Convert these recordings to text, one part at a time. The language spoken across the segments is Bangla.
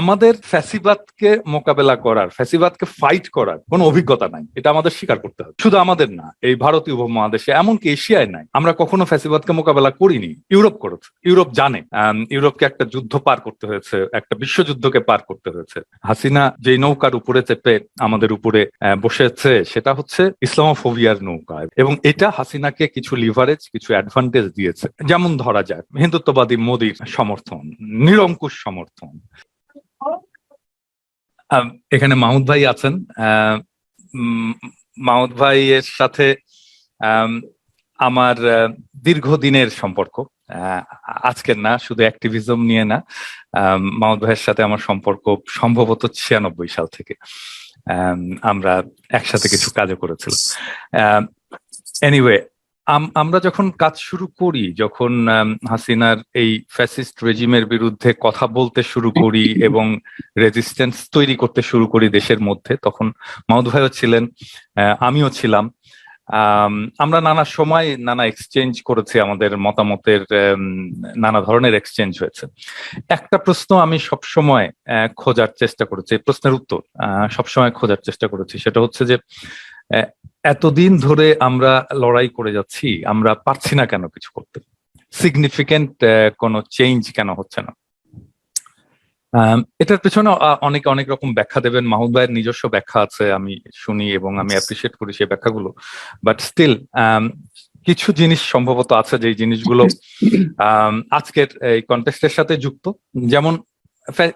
আমাদের ফ্যাসিবাদকে মোকাবেলা করার, ফ্যাসিবাদকে ফাইট করার কোনো অভিজ্ঞতা নাই। এটা আমাদের স্বীকার করতে হবে। শুধু আমাদের না, এই ভারতীয় উপমহাদেশে, এমনকি এশিয়ায় নাই। আমরা কখনো ফ্যাসিবাদকে মোকাবেলা করিনি। ইউরোপ করেছে ইউরোপ জানে। ইউরোপকে একটা যুদ্ধ পার করতে হয়েছে, একটা বিশ্বযুদ্ধকে পার করতে হয়েছে। হাসিনা যে নৌকার উপরে চেপে আমাদের উপরে বসেছে, সেটা হচ্ছে ইসলামোফোবিয়ার নৌকা। এবং এটা হাসিনাকে কিছু লিভারেজ কিছু অ্যাডভান্টেজ দিয়েছে। যেমন ধরা যাক, হিন্দুত্ববাদী মোদীর সমর্থন, নিরঙ্কুশ সমর্থন। এখানে মাহমুদ ভাই আছেন। মাহমুদ ভাইয়ের সাথে আম, আমার দীর্ঘদিনের সম্পর্ক। আজকের না শুধু অ্যাক্টিভিজম নিয়ে না। মাহমুদ ভাইয়ের সাথে আমার সম্পর্ক সম্ভবত ছিয়ানব্বই সাল থেকে। আম, আমরা একসাথে কিছু কাজও করেছিলাম। এনিওয়ে আমরা যখন কাজ শুরু করি যখন হাসিনার এই ফ্যাসিস্ট রেজিমের বিরুদ্ধে কথা বলতে শুরু করি এবং রেজিস্ট্যান্স তৈরি করতে শুরু করি দেশের মধ্যে তখন মাহমুদ ভাইও ছিলেন আমিও ছিলাম। আম, আমরা নানা সময় নানা এক্সচেঞ্জ করেছি আমাদের মতামতের নানা ধরনের এক্সচেঞ্জ হয়েছে। একটা প্রশ্ন আমি সবসময় খোঁজার চেষ্টা করেছি প্রশ্নের উত্তর আহ, সবসময় খোঁজার চেষ্টা করেছি সেটা হচ্ছে যে এতদিন ধরে আমরা লড়াই করে যাচ্ছি, আমরা পারছি না কেন কিছু করতে? সিগনিফিকেন্ট কোনো চেঞ্জ কেন হচ্ছে না? এটার পেছনে অনেকে অনেক রকম ব্যাখ্যা দেবেন। মাহুদ ভাইয়ের নিজস্ব ব্যাখ্যা আছে, আমি শুনি এবং আমি অ্যাপ্রিসিয়েট করি সেই ব্যাখ্যাগুলো। বাট স্টিল কিছু জিনিস সম্ভবত আছে যে জিনিসগুলো আজকের এই কন্টেস্টের সাথে যুক্ত। যেমন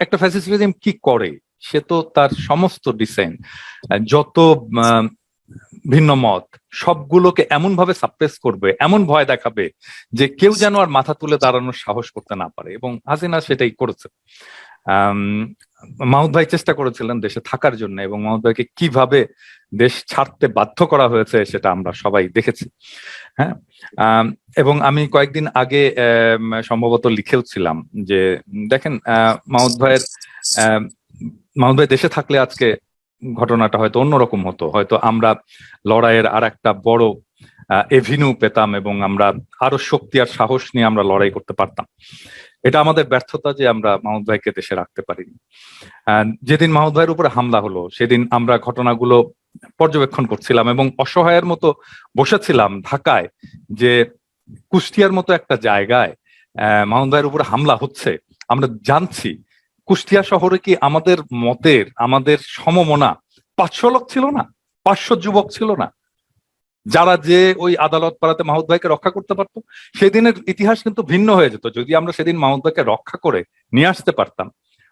একটা ফ্যাসিস্টিজম কি করে? সে তো তার সমস্ত ডিসাইন যত ভিন্ন মত। সবগুলোকে এমন ভাবে সাপ্রেস করবে, এমন ভয় দেখাবে যে কেউ যেন আর মাথা তুলে দাঁড়ানোর সাহস করতে না পারে। এবং হাসিনা সেটাই করেছে। মাহমুদ ভাই চেষ্টা করেছিলেন দেশে থাকার জন্য এবং মাহমুদ ভাইকে কীভাবে দেশ ছাড়তে বাধ্য করা হয়েছে সেটা আমরা সবাই দেখেছি। হ্যাঁ? এবং আমি কয়েকদিন আগে সম্ভবত লিখেও ছিলাম যে, দেখেন মাহমুদ ভাইয়ের মাহমুদ ভাই দেশে থাকলে আজকে ঘটনাটা হয়তো অন্যরকম হতো। হয়তো আমরা লড়াইয়ের আর একটা বড় এভিনিউ পেতাম এবং আমরা আরও শক্তি আর সাহস নিয়ে আমরা লড়াই করতে পারতাম। এটা আমাদের ব্যর্থতা যে আমরা মাহমুদ ভাইকে দেশে রাখতে পারিনি। যেদিন মাহমুদ ভাইয়ের উপরে হামলা হলো, সেদিন আমরা ঘটনাগুলো পর্যবেক্ষণ করছিলাম এবং অসহায়ের মতো বসেছিলাম ঢাকায় যে কুষ্টিয়ার মতো একটা জায়গায় মাহমুদ ভাইয়ের উপরে হামলা হচ্ছে। আমরা জানছি কুষ্টিয়া শহরে কি আমাদের মতের, আমাদের সমমনা পাঁচশো লোক ছিল না? পাঁচশো যুবক ছিল না? যারা যে ওই আদালত পাড়াতে মাহমুদ ভাইকে রক্ষা করতে পারতো, সেদিনের ইতিহাস কিন্তু ভিন্ন হয়ে যেত। যদি আমরা সেদিন মাহমুদ ভাইকে রক্ষা করে নিয়ে আসতে পারতাম,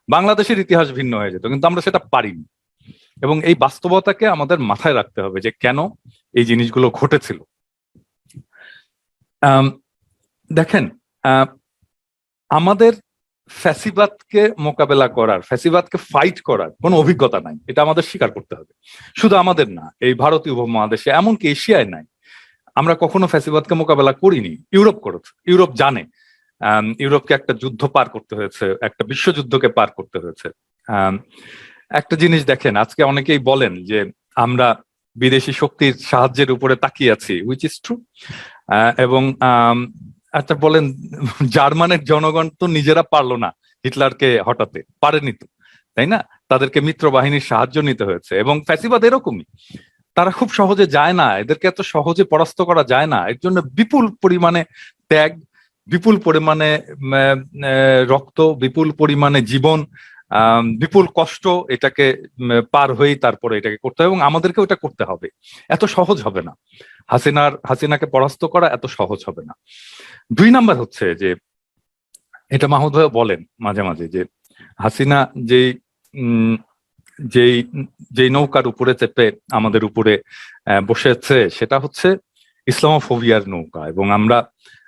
বাংলাদেশের ইতিহাস ভিন্ন হয়ে যেত, কিন্তু আমরা সেটা পারিনি। এবং এই বাস্তবতাকে আমাদের মাথায় রাখতে হবে যে কেন এই জিনিসগুলো ঘটেছিল। দেখেন আমাদের ফ্যাসিবাদকে মোকাবেলা করার, ফ্যাসিবাদকে ফাইট করার কোনো অভিজ্ঞতা নাই। এটা আমাদের স্বীকার করতে হবে। শুধু আমাদের না, এই ভারতীয় উপমহাদেশে এমনকি এশিয়ায় নাই। আমরা কখনো ফ্যাসিবাদকে মোকাবেলা করিনি। ইউরোপ করেছে ইউরোপ জানে। ইউরোপকে একটা যুদ্ধ পার করতে হয়েছে, একটা বিশ্বযুদ্ধকে পার করতে হয়েছে। একটা জিনিস দেখেন, আজকে অনেকেই বলেন যে আমরা বিদেশি শক্তির সাহায্যের উপরে তাকিয়ে আছি উইচ ইজ ট্রু এবং আচ্ছা বলেন, জার্মানের জনগণ তো নিজেরা পারল না হিটলারকে হটাতে, পারেনি তো, তাই না? তাদেরকে মিত্র বাহিনীর সাহায্য নিতে হয়েছে এবং ফ্যাসিবাদ এরকমই। তারা খুব সহজে যায় না, এদেরকে এত সহজে পরাস্ত করা যায় না, এর জন্য বিপুল পরিমাণে ত্যাগ, বিপুল পরিমাণে রক্ত, বিপুল পরিমাণে জীবন বিপুল কষ্ট এটাকে পার হয়েই তারপরে এটাকে করতে হবে এবং আমাদেরকেও এটা করতে হবে। এত সহজ হবে না। হাসিনার, হাসিনাকে পরাস্ত করা এত সহজ হবে না। দুই নাম্বার হচ্ছে যে, এটা মাহমুদ ভাই বলেন মাঝে মাঝে যে, হাসিনা যেই যেই যেই নৌকার উপরে চেপে আমাদের উপরে বসেছে, সেটা হচ্ছে ইসলামোফোবিয়ার নৌকা এবং আমরা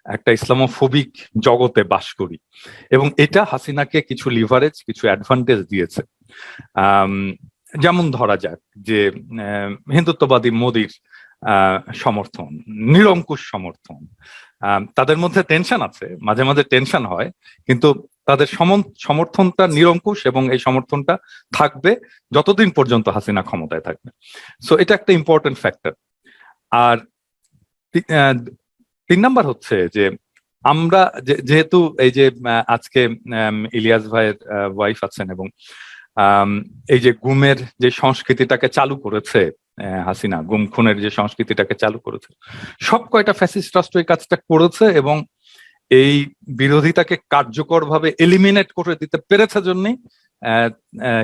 একটা ইসলামোফোবিক জগতে বাস করি এবং এটা হাসিনাকে কিছু লিভারেজ কিছু অ্যাডভান্টেজ দিয়েছে। যেমন ধরা যাক যে হিন্দুত্ববাদী মোদীর সমর্থন, নিরঙ্কুশ সমর্থন। তাদের মধ্যে টেনশন আছে, মাঝে মাঝে টেনশন হয়, কিন্তু তাদের সমর্থনটা নিরঙ্কুশ এবং এই সমর্থনটা থাকবে যতদিন পর্যন্ত হাসিনা ক্ষমতায় থাকবে। সো এটা একটা ইম্পর্টেন্ট ফ্যাক্টর আর তিন নাম্বার হচ্ছে যে আমরা যেহেতু এই যে আজকে ইলিয়াস ভাইয়ের ওয়াইফ আছেন এবং এই যে গুমের যে সংস্কৃতিটাকে চালু করেছে হাসিনা গুম খুনের যে সংস্কৃতিটাকে চালু করেছে। সব কয়টা ফ্যাসিস্ট রাষ্ট্র এই কাজটা করেছে এবং এই বিরোধিতাকে কার্যকরভাবে এলিমিনেট করে দিতে পেরেছে জন্যই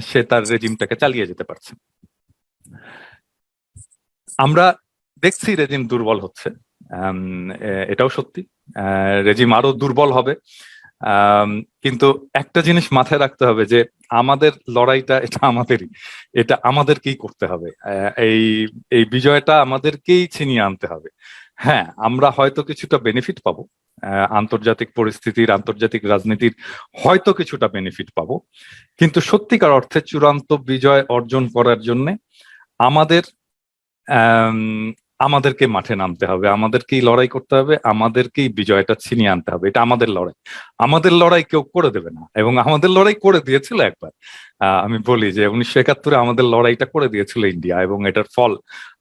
সে তার রেজিমটাকে চালিয়ে যেতে পারছে। আমরা দেখছি রেজিম দুর্বল হচ্ছে। এটাও সত্যি। রেজিম আরও দুর্বল হবে। কিন্তু একটা জিনিস মাথায় রাখতে হবে যে আমাদের লড়াইটা এটা আমাদেরই। এটা আমাদেরকেই করতে হবে। এই এই বিজয়টা আমাদেরকেই ছিনিয়ে আনতে হবে। হ্যাঁ আমরা হয়তো কিছুটা বেনিফিট পাবো। আন্তর্জাতিক পরিস্থিতির আন্তর্জাতিক রাজনীতির হয়তো কিছুটা বেনিফিট পাবো। কিন্তু সত্যিকার অর্থে চূড়ান্ত বিজয় অর্জন করার জন্য আমাদের আম, আমাদেরকে মাঠে নামতে হবে, আমাদেরকেই লড়াই করতে হবে, আমাদেরকেই বিজয়টা ছিনিয়ে আনতে হবে, এটা আমাদের লড়াই। আমাদের লড়াই কেউ করে দেবে না এবং আমাদের লড়াই করে দিয়েছিল একবার। আমি বলি যে উনিশশো একাত্তরে আমাদের লড়াইটা করে দিয়েছিল ইন্ডিয়া এবং এটার ফল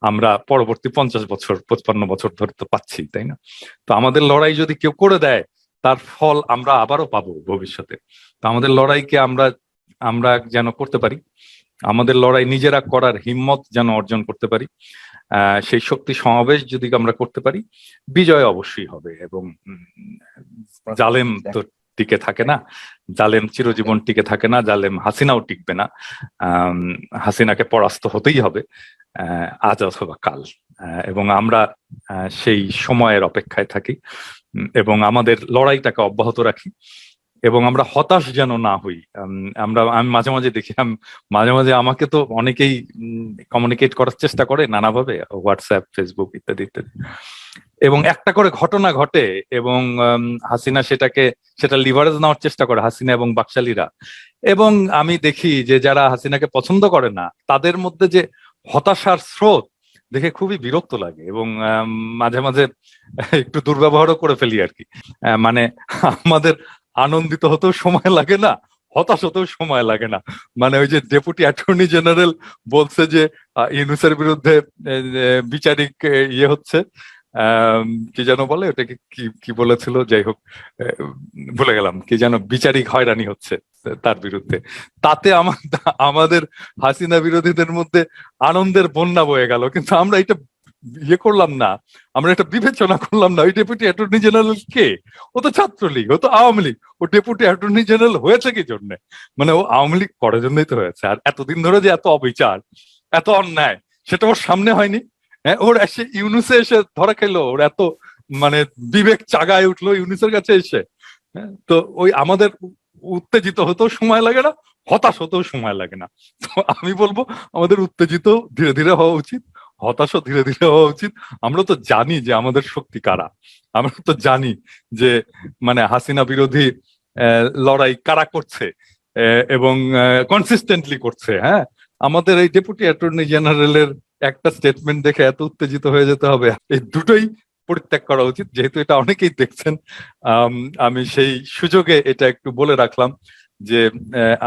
আমরা পরবর্তী পঞ্চাশ বছর, পঁচপান্ন বছর ধরে তো পাচ্ছি, তাই না? তো আমাদের লড়াই যদি কেউ করে দেয়, তার ফল আমরা আবারও পাবো ভবিষ্যতে। তো আমাদের লড়াইকে আমরা আমরা যেন করতে পারি, আমাদের লড়াই নিজেরা করার হিম্মত যেন অর্জন করতে পারি। সেই শক্তি সমাবেশ যদি আমরা করতে পারি বিজয় অবশ্যই হবে এবং জালেম তো টিকে থাকে না জালেম চিরজীবন টিকে থাকে না জালেম হাসিনাও টিকবে না হাসিনাকে পরাস্ত হতেই হবে আহ, আজ অথবা কাল আহ, এবং আমরা আহ, সেই সময়ের অপেক্ষায় থাকি এবং আমাদের লড়াইটাকে অব্যাহত রাখি। এবং আমরা হতাশ যেন না হই। আমরা, আমি মাঝে মাঝে দেখি মাঝে মাঝে আমাকে তো অনেকেই কমিউনিকেট করার চেষ্টা করে নানাভাবে হোয়াটসঅ্যাপ ফেসবুক ইত্যাদি ইত্যাদি। এবং একটা করে ঘটনা ঘটে এবং হাসিনা সেটাকে, সেটা লিভারেজ নেওয়ার চেষ্টা করে, হাসিনা এবং বাকশালীরা। এবং আমি দেখি যে যারা হাসিনাকে পছন্দ করে না, তাদের মধ্যে যে হতাশার স্রোত দেখে খুবই বিরক্ত লাগে এবং মাঝে মাঝে একটু দুর্ব্যবহারও করে ফেলি আর কি। মানে আমাদের আনন্দিত হতেও সময় লাগে না, হতাশ হতেও সময় লাগে না। মানে ওই যে ডেপুটি অ্যাটর্নি জেনারেল বলছে যে ইউনুসের বিরুদ্ধে বিচারিক ইয়ে হচ্ছে কি যেন বলে ওটাকে, কি কি বলেছিল, যাই হোক ভুলে গেলাম, কি যেন বিচারিক হয়রানি হচ্ছে তার বিরুদ্ধে। তাতে আমাদের হাসিনা বিরোধীদের মধ্যে আনন্দের বন্যা বয়ে গেল, কিন্তু আমরা এটা ইয়ে করলাম না আমরা এটা বিবেচনা করলাম না ওই ডেপুটি অ্যাটর্নি জেনারেল কে? ও তো ছাত্রলীগ ও তো আওয়ামী লীগ ও ডেপুটি অ্যাটর্নি জেনারেল হয়েছে কি জন্য? মানে ও আওয়ামী লীগ করার জন্যই তো হয়েছে আর এতদিন ধরে যে এত অবিচার এত অন্যায় সেটা ওর সামনে হয়নি? হ্যাঁ ওর এসে ইউনুসে এসে ধরা খেলো ওর এত মানে বিবেক চাগায় উঠল ইউনুসের কাছে এসে। হ্যাঁ, তো ওই আমাদের উত্তেজিত হতেও সময় লাগে না হতাশ হতেও সময় লাগে না। তো আমি বলব আমাদের উত্তেজিত ধীরে ধীরে হওয়া উচিত। হতাশও ধীরে ধীরে হওয়া উচিত। আমরা তো জানি যে আমাদের শক্তি কারা। আমরা তো জানি যে মানে হাসিনা বিরোধী লড়াই কারা করছে এবং কনসিস্টেন্টলি করছে হ্যাঁ? আমাদের এই ডেপুটি অ্যাটর্নি জেনারেলের একটা স্টেটমেন্ট দেখে এত উত্তেজিত হয়ে যেতে হবে। এই দুটোই পরিত্যাগ করা উচিত। যেহেতু এটা অনেকেই দেখছেন আম, সেই সুযোগে এটা একটু বলে রাখলাম যে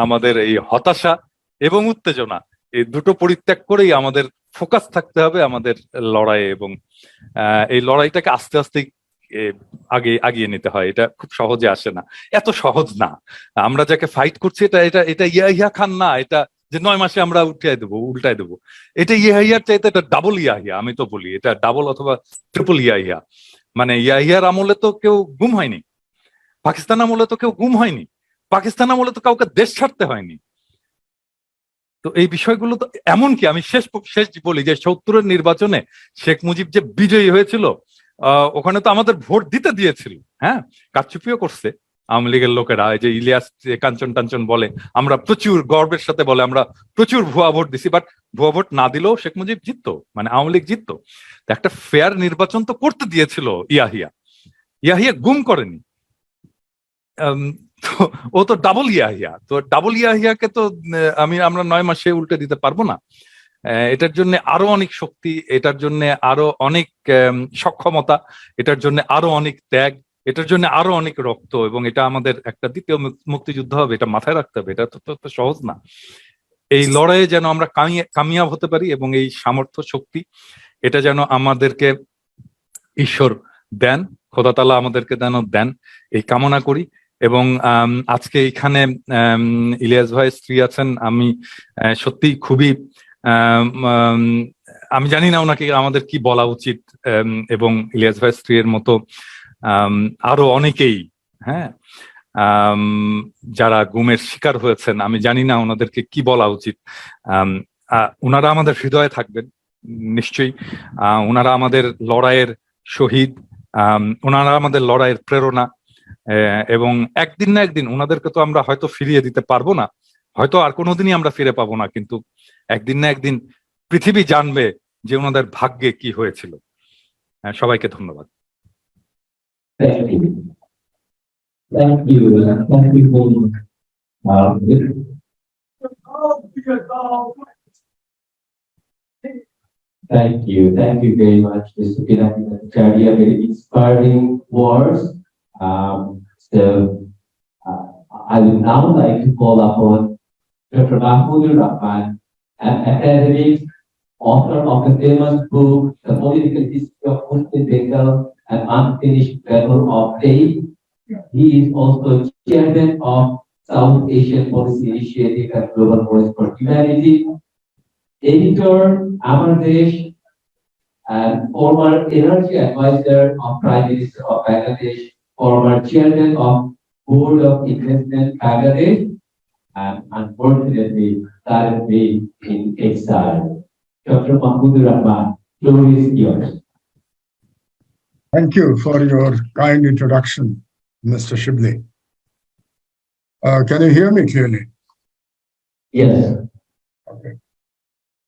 আমাদের এই হতাশা এবং উত্তেজনা এই দুটো পরিত্যাগ করেই আমাদের ফোকাস থাকতে হবে আমাদের লড়াইয়ে এবং এই লড়াইটাকে আস্তে আস্তে আগে, আগিয়ে নিতে হয়। এটা খুব সহজে আসে না। এত সহজ না। আমরা যাকে ফাইট করছি, এটা এটা এটা ইয়া ইয়া খান না। এটা যে নয় মাসে আমরা উঠিয়ে দেবো, উল্টায় দেবো। এটা ইয়া, ইয়ার চাইতে এটা ডাবল ইয়া ইয়া, আমি তো বলি। এটা ডাবল অথবা ট্রিপল ইয়া ইয়া। মানে ইয়া, ইয়ার আমলে তো কেউ গুম হয়নি। পাকিস্তান আমলে তো কেউ গুম হয়নি। পাকিস্তান আমলে তো কাউকে দেশ ছাড়তে হয়নি। তো এই বিষয়গুলো তো এমনকি আমি শেষ শেষ বলি যে সত্তরের নির্বাচনে শেখ মুজিব যে বিজয়ী হয়েছিল ওখানে তো আমাদের ভোট দিতে দিয়েছিল হ্যাঁ? কারচুপিও করছে আওয়ামী লীগের লোকেরা, এই যে ইলিয়াস কাঞ্চন টাঞ্চন বলে, আমরা প্রচুর গর্বের সাথে বলে আমরা প্রচুর ভুয়া ভোট দিছি বাট ভুয়া ভোট না দিলেও শেখ মুজিব জিততো মানে আওয়ামী লীগ জিততো। একটা ফেয়ার নির্বাচন তো করতে দিয়েছিল ইয়াহিয়া। ইয়াহিয়া গুম করেনি। তো ও তো ডাবল ইয়াহিয়া তো ডাবল ইয়াহিয়াকে তো আমি, আমরা নয় মাসে উল্টে দিতে পারব না। এটার জন্য আরও অনেক শক্তি, এটার জন্য আরও অনেক সক্ষমতা, এটার জন্য আরও অনেক ত্যাগ, এটার জন্য আরও অনেক রক্ত এবং এটা আমাদের একটা দ্বিতীয় মুক্তিযুদ্ধ হবে, এটা মাথায় রাখতে হবে, এটা তো সহজ না। এই লড়াইয়ে যেন আমরা কামিয়া- কামিয়াব হতে পারি এবং এই সামর্থ্য শক্তি, এটা যেন আমাদেরকে ঈশ্বর দেন খোদা তালা আমাদেরকে যেন দেন, এই কামনা করি। এবং আজকে এখানে ইলিয়াস ভাই স্ত্রী আছেন আমি সত্যি খুবই আম, জানি না ওনাকে আমাদের কি বলা উচিত এবং ইলিয়াস ভাই স্ত্রীর মতো আরও অনেকেই হ্যাঁ যারা গুমের শিকার হয়েছেন আমি জানি না ওনাদেরকে কি বলা উচিত ওনারা আমাদের হৃদয়ে থাকবেন নিশ্চয়ই ওনারা আমাদের লড়াইয়ের শহীদ ওনারা আমাদের লড়াইয়ের প্রেরণা এবং একদিন না একদিন ওনাদেরকে তো আমরা হয়তো ফিরিয়ে দিতে পারব না হয়তো আর কোনোদিনই আমরা ফিরে পাবো না কিন্তু একদিন না একদিন পৃথিবী জানবে যে ওনাদের ভাগ্যে কি হয়েছিল সবাইকে ধন্যবাদ Thank you. Thank you very much, Mr. Pinakin. Very inspiring words. Um, so, uh, I would now like to call upon Dr. Mahmoud Rahman, an academic, author of the famous book, The Political History of Muslim Bengal, An Unfinished Battle of Faith. He is also chairman of South Asian Policy Initiative and Global Voice for Humanity editor, Amardesh, and former energy advisor of Prime Minister of Bangladesh, former chairman of Board of Investment Bangladesh, and unfortunately currently in exile. Dr. Mahmoud Rahman, floor is yours. Thank you for your kind introduction, Mr. Shibley. Uh, can you hear me clearly? Yes, Okay.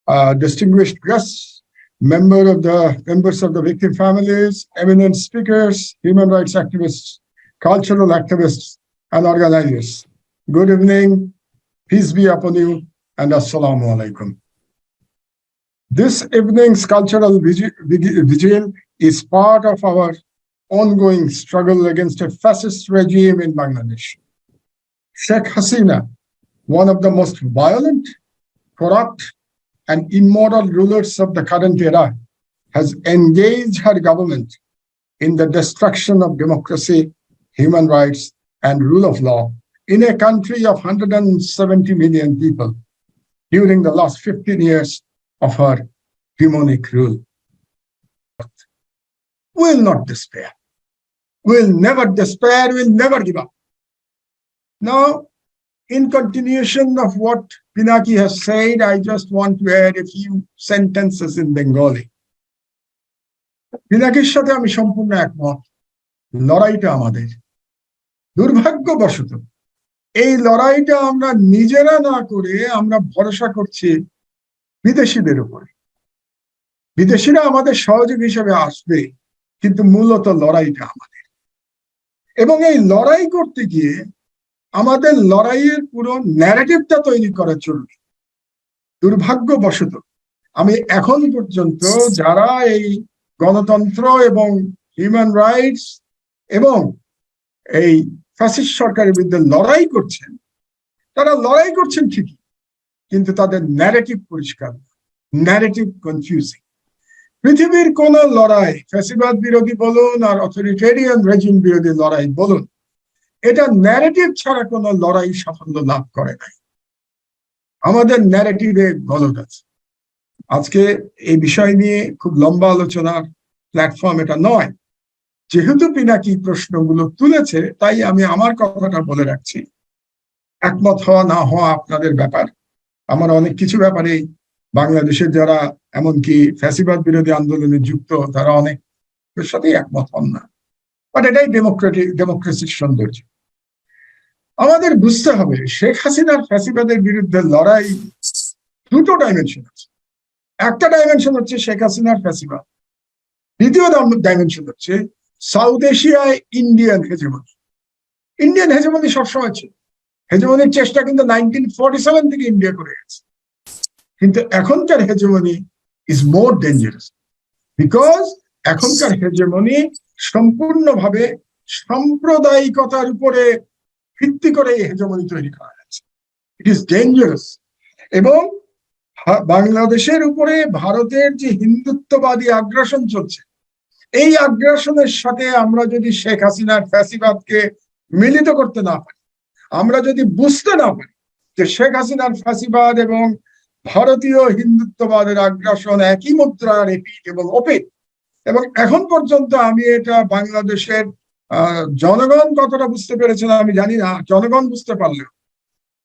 Uh, distinguished guests, member of the members of the victim families, eminent speakers, human rights activists, cultural activists, and organizers. Good evening, peace be upon you, and assalamu alaikum. This evening's cultural vigi- vigi- vigil is part of our ongoing struggle against a fascist regime in Bangladesh. Sheikh Hasina, one of the most violent, corrupt, and immoral rulers of the current era, has engaged her government in the destruction of democracy, human rights, and rule of law in a country of 170 million people during the last 15 years of her demonic rule. We will not despair. We'll never despair, We'll never give up. Now, in continuation of what Pinaki has said, I just want to add a few sentences in Bengali. পিনাকির সাথে আমি সম্পূর্ণ একমত। লড়াইটা আমাদের। দুর্ভাগ্যবশত এই লড়াইটা আমরা নিজেরা না করে আমরা ভরসা করছি বিদেশিদের উপরে। বিদেশিরা আমাদের সহযোগী হিসেবে আসবে কিন্তু মূলত লড়াইটা আমাদের। এবং এই লড়াই করতে গিয়ে আমাদের লড়াইয়ের পুরো ন্যারেটিভটা তৈরি করা জরুরি। দুর্ভাগ্যবশত। আমি এখন পর্যন্ত যারা এই গণতন্ত্র এবং হিউম্যান রাইটস এবং এই ফ্যাসিস্ট সরকারের বিরুদ্ধে লড়াই করছেন, তারা লড়াই করছেন ঠিকই, কিন্তু তাদের ন্যারেটিভ পরিষ্কার ন্যারেটিভ কনফিউজিং পৃথিবীর কোন লড়াই ফ্যাসিবাদ বিরোধী বলুন আর অথরিটেরিয়ান রেজিম বিরোধী লড়াই বলুন এটা ন্যারেটিভ ছাড়া কোনো লড়াই সাফল্য লাভ করে নাই। আমাদের ন্যারেটিভে গলত আছে। আজকে এই বিষয় নিয়ে খুব লম্বা আলোচনার প্ল্যাটফর্ম এটা নয়। যেহেতু পিনাকি প্রশ্নগুলো তুলেছে, তাই আমি আমার কথাটা বলে রাখছি। একমত হওয়া না হওয়া আপনাদের ব্যাপার। আমার অনেক কিছু ব্যাপারে বাংলাদেশের যারা, এমনকি ফ্যাসিবাদ বিরোধী আন্দোলনে যুক্ত, তারা অনেক সাথেই একমত হন না। বাট এটাই ডেমোক্রেটিক ডেমোক্রেসির সৌন্দর্য। আমাদের বুঝতে হবে, শেখ হাসিনার ফ্যাসিবাদের বিরুদ্ধে লড়াই দুটো ডাইমেনশন আছে। একটা ডাইমেনশন হচ্ছে শেখ হাসিনার ফ্যাসিবাদ দ্বিতীয় ডাইমেনশন হচ্ছে সাউথ এশিয়ায় ইন্ডিয়ান হেজেমনি। ইন্ডিয়ান হেজেমনি সবসময় ছিল। হেজেমনির চেষ্টা কিন্তু নাইনটিন ফর্টি সেভেন থেকে ইন্ডিয়া করে গেছে। কিন্তু এখনকার hegemony is more dangerous because এখনকার হেজেমনি সম্পূর্ণভাবে সাম্প্রদায়িকতার উপরে ভিত্তি করে এই হেজেমনি তৈরি করা হয়েছে। ইট ইজ ডেঞ্জারাস এবং বাংলাদেশের উপরে ভারতের যে হিন্দুত্ববাদী আগ্রাসন চলছে, এই আগ্রাসনের সাথে আমরা যদি শেখ হাসিনার ফ্যাসিবাদকে মিলিত করতে না পারি, আমরা যদি বুঝতে না পারি যে শেখ হাসিনার ফ্যাসিবাদ এবং ভারতীয় হিন্দুত্ববাদের আগ্রাসন একই মুদ্রার এপিট এবং ওপেট এবং এখন পর্যন্ত আমি এটা বাংলাদেশের জনগণ কতটা বুঝতে পেরেছেন আমি জানি না, জনগণ বুঝতে পারলেও।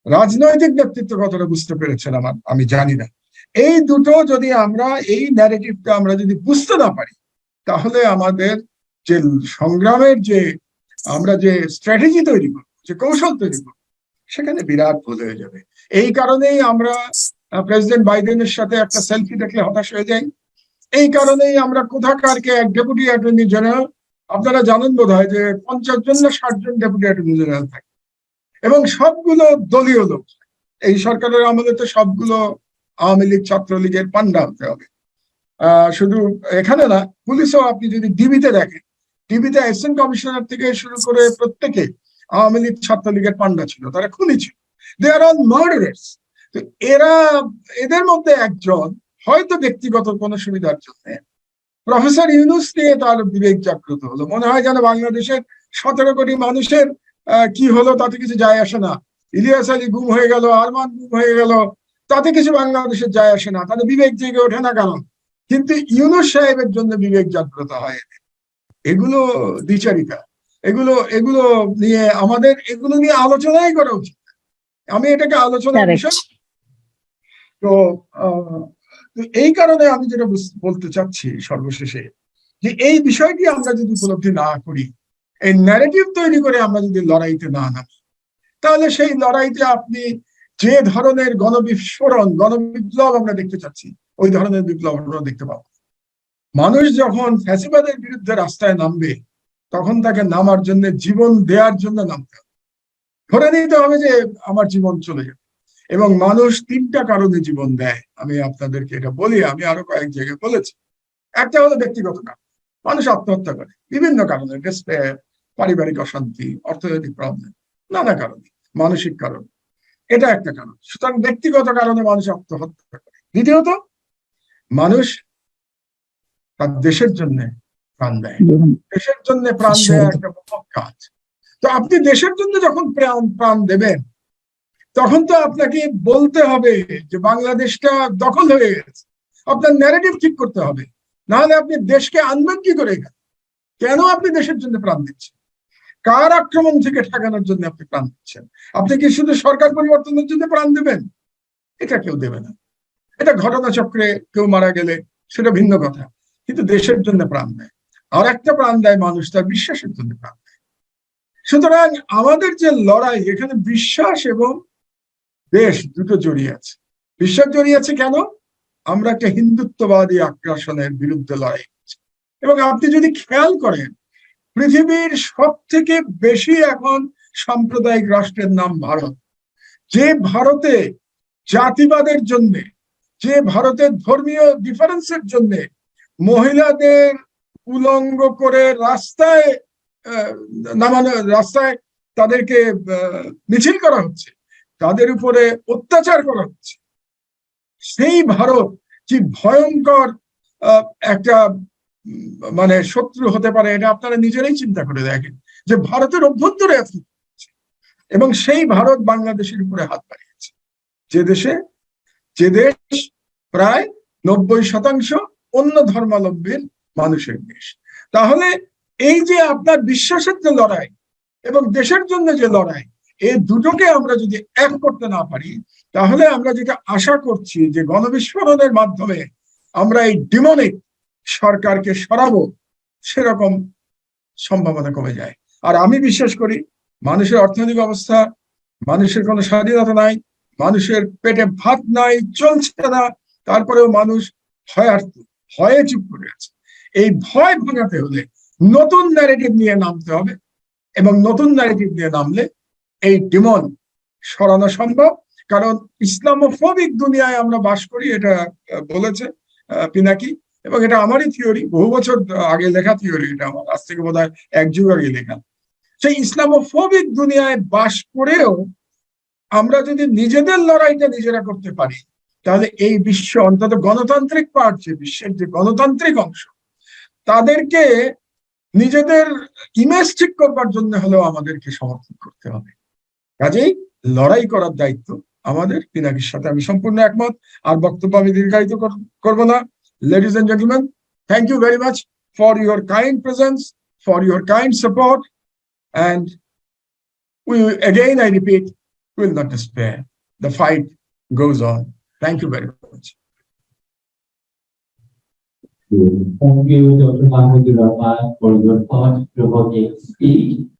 রাজনৈতিক ব্যক্তিত্ব কতটা বুঝতে পেরেছেন আমার, আমি জানি না। এই দুটো যদি আমরা, এই ন্যারেটিভটা আমরা যদি বুঝতে না পারি, তাহলে আমাদের যে সংগ্রামের যে, আমরা যে স্ট্র্যাটেজি তৈরি করব, যে কৌশল তৈরি করব, সেখানে বিরাট ভুল হয়ে যাবে। এই কারণেই আমরা প্রেসিডেন্ট বাইডেনের সাথে একটা সেলফি দেখলে হতাশ হয়ে যাই। এই কারণেই আমরা কোথাকারকে এক ডেপুটি অ্যাটর্নি জেনারেল আপনারা জানেন বোধ হয় যে পঞ্চাশ জন না ষাট জন ডেপুটি অ্যাটর্নি জেনারেল থাকে। এবং সবগুলো দলীয় লোক। এই সরকারের আমলে তো সবগুলো আওয়ামী লীগ, ছাত্রলীগের পান্ডা হতে হবে। শুধু এখানে না, পুলিশও আপনি যদি ডিবিতে দেখেন, ডিবিতে অ্যাসিস্ট্যান্ট কমিশনার থেকে শুরু করে প্রত্যেকে আওয়ামী লীগ, ছাত্রলীগের পান্ডা ছিল, তারা খুনি ছিল। দে আর অল মার্ডারার্স তো এরা, এদের মধ্যে একজন হয়তো ব্যক্তিগত কোনো সুবিধার জন্য প্রফেসর ইউনুস নিয়ে তার বিবেক জাগ্রত হলো। মনে হয় যেন বাংলাদেশের সতেরো কোটি মানুষের কি হলো তাতে কিছু যায় আসে না। ইলিয়াস আলী গুম হয়ে গেল আরমান গুম হয়ে গেল তাতে কিছু বাংলাদেশের যায় আসে না। তাদের বিবেক জেগে ওঠে না কারণ কিন্তু ইউনুস সাহেবের জন্য বিবেক জাগ্রত হয়। এগুলো দ্বিচারিকা এগুলো এগুলো নিয়ে আমাদের এগুলো নিয়ে আলোচনাই করা উচিত। আমি এটাকে আলোচনা বিষয় তো আহ, তো এই কারণে আমি যেটা বলতে চাচ্ছি সর্বশেষে যে এই বিষয়টি আমরা যদি উপলব্ধি না করি, এই ন্যারেটিভ তৈরি করে আমরা যদি লড়াইতে না নামি, তাহলে সেই লড়াইতে আপনি যে ধরনের গণবিস্ফোরণ, গণবিপ্লব আমরা দেখতে চাচ্ছি, ওই ধরনের বিপ্লব আমরা দেখতে পাবো। মানুষ যখন ফ্যাসিবাদের বিরুদ্ধে রাস্তায় নামবে, তখন তাকে নামার জন্য, জীবন দেওয়ার জন্য নামতে হবে। ধরে নিতে হবে যে আমার জীবন চলে যাবে এবং মানুষ তিনটা কারণে জীবন দেয়। আমি আপনাদেরকে এটা বলি আমি আরও কয়েক জায়গায় বলেছি। একটা হলো ব্যক্তিগত কারণ। মানুষ আত্মহত্যা করে। বিভিন্ন কারণে পারিবারিক অশান্তি অর্থনৈতিক প্রবলেম নানা কারণে মানসিক কারণ। এটা একটা কারণ। সুতরাং ব্যক্তিগত কারণে মানুষ আত্মহত্যা করে। দ্বিতীয়ত মানুষ তার দেশের জন্য প্রাণ দেয়। দেশের জন্য প্রাণ দেওয়া একটা কাজ। তো আপনি দেশের জন্য যখন প্রাণ প্রাণ দেবেন তখন তো আপনাকে বলতে হবে যে বাংলাদেশটা দখল হয়ে গেছে। আপনার ন্যারেটিভ ঠিক করতে হবে। নাহলে আপনি দেশকে আনবেন কি করে? কেন আপনি দেশের জন্য প্রাণ দিচ্ছেন? কার আক্রমণ থেকে ঠেকানোর জন্য আপনি প্রাণ দিচ্ছেন? আপনি কি শুধু সরকার পরিবর্তনের জন্য প্রাণ দেবেন? এটা কেউ দেবে না। এটা ঘটনাচক্রে কেউ মারা গেলে সেটা ভিন্ন কথা। কিন্তু দেশের জন্য প্রাণ দেয়। আর একটা প্রাণ দেয় মানুষ, তার বিশ্বাসের জন্য প্রাণ দেয়। সুতরাং আমাদের যে লড়াই, এখানে বিশ্বাস এবং দেশ দুটো জড়িয়ে আছে। বিশ্বাস জড়িয়ে আছে কেন? আমরা একটা হিন্দুত্ববাদী আগ্রাসনের বিরুদ্ধে লড়াই করছি। এবং আপনি যদি খেয়াল করেন, পৃথিবীর সব থেকে বেশি এখন সাম্প্রদায়িক রাষ্ট্রের নাম ভারত। যে ভারতে জাতিবাদের জন্য, যে ভারতের ধর্মীয় ডিফারেন্সের জন্য মহিলাদের উলঙ্গ করে রাস্তায় নামানো, রাস্তায় তাদেরকে মিছিল করা হচ্ছে তাদের উপরে অত্যাচার করা হচ্ছে সেই ভারত কি ভয়ঙ্কর একটা মানে শত্রু হতে পারে এটা আপনারা নিজেরাই চিন্তা করে দেখেন যে ভারতের অভ্যন্তরে হচ্ছে। এবং সেই ভারত বাংলাদেশের উপরে হাত বাড়িয়েছে যে দেশে, যে দেশ প্রায় নব্বই শতাংশ অন্য ধর্মাবলম্বীর মানুষের দেশ তাহলে এই যে আপনার বিশ্বাসের যে লড়াই এবং দেশের জন্য যে লড়াই এই দুটোকে আমরা যদি এক করতে না পারি, তাহলে আমরা যেটা আশা করছি যে গণবিস্ফোরণের মাধ্যমে আমরা এই ডিমনিক সরকারকে সরাবো, সেরকম সম্ভাবনা কমে যায়। আর আমি বিশ্বাস করি, মানুষের অর্থনৈতিক অবস্থা, মানুষের কোনো স্বাধীনতা নাই, মানুষের পেটে ভাত নাই, চলছে না, তারপরেও মানুষ ভয়ার্থ, ভয়ে চুপ করে আছে। এই ভয় ভাঙাতে হলে নতুন ন্যারেটিভ নিয়ে নামতে হবে এবং নতুন ন্যারেটিভ নিয়ে নামলে এই ডিমন সরানো সম্ভব। কারণ ইসলামোফোবিক দুনিয়ায় আমরা বাস করি, এটা বলেছে পিনাকি। এবং এটা আমারই থিওরি, বহু বছর আগে লেখা থিওরি এটা আমার, আজ থেকে বোধ এক যুগ আগে লেখা। সেই ইসলামোফোবিক দুনিয়ায় বাস করেও আমরা যদি নিজেদের লড়াইটা নিজেরা করতে পারি, তাহলে এই বিশ্ব, অন্তত গণতান্ত্রিক পার্ট যে বিশ্বের যে গণতান্ত্রিক অংশ, তাদেরকে নিজেদের ইমেজ ঠিক করবার জন্য হলেও আমাদেরকে সমর্থন করতে হবে। কাজেই লড়াই করার দায়িত্ব আমাদের পিনাকির সাথে আমি সম্পূর্ণ একমত আর বক্তব্য আমি দীর্ঘায়িত করব না ladies and gentleman thank you very much for your kind presence for your kind support and we again I repeat will not despair the fight goes on thank you very much Thank you, Dr. Mahmoud for your thought-provoking speech.